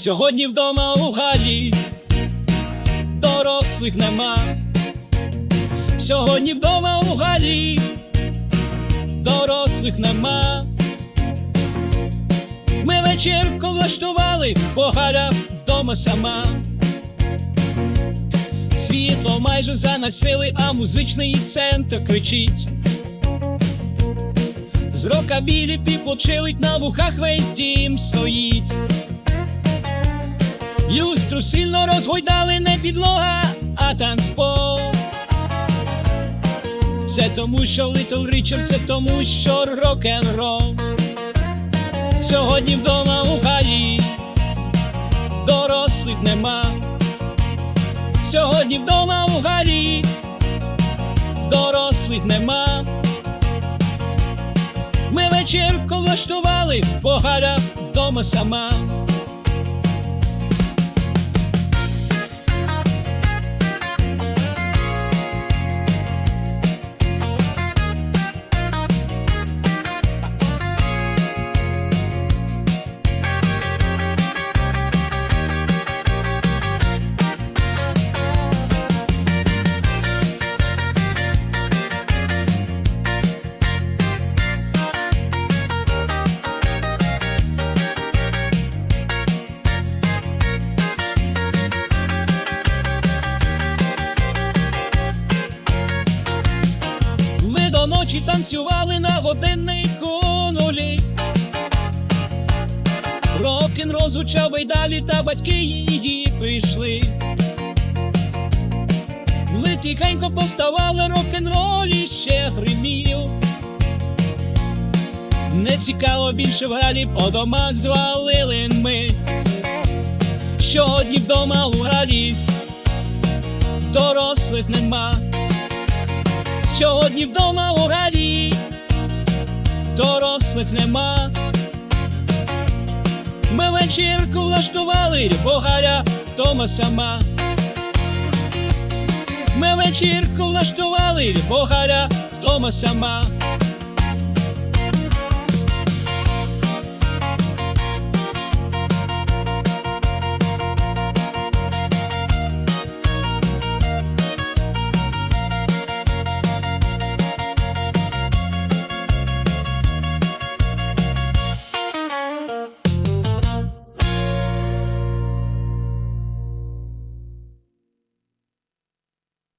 Сьогодні вдома у Галі дорослих нема. Сьогодні вдома у Галі дорослих нема. Ми вечірку влаштували, бо Галя вдома сама. Світло майже заносили, а музичний центр кричить. З рокабілі піпочилить, на вухах весь дім стоїть. Сильно розгойдали не підлога, а танцпол. Це тому, що Литл Річард, це тому, що рок-н-рол. Сьогодні вдома у Галі дорослих нема. Сьогодні вдома у Галі дорослих нема. Ми вечірку влаштували, бо Галя вдома сама. Ночі танцювали на годиннику нулі. Рок-н-рол і далі, та батьки її прийшли. Ми тихенько повставали, рок-н-рол іще гримів. Не цікаво більше в галі, по домах звалили ми. Сьогодні вдома у галі дорослих нема. Сьогодні вдома у раді дорослих нема. Ми вечірку влаштували, Богаря вдома сама. Ми вечірку влаштували, Богаря вдома сама.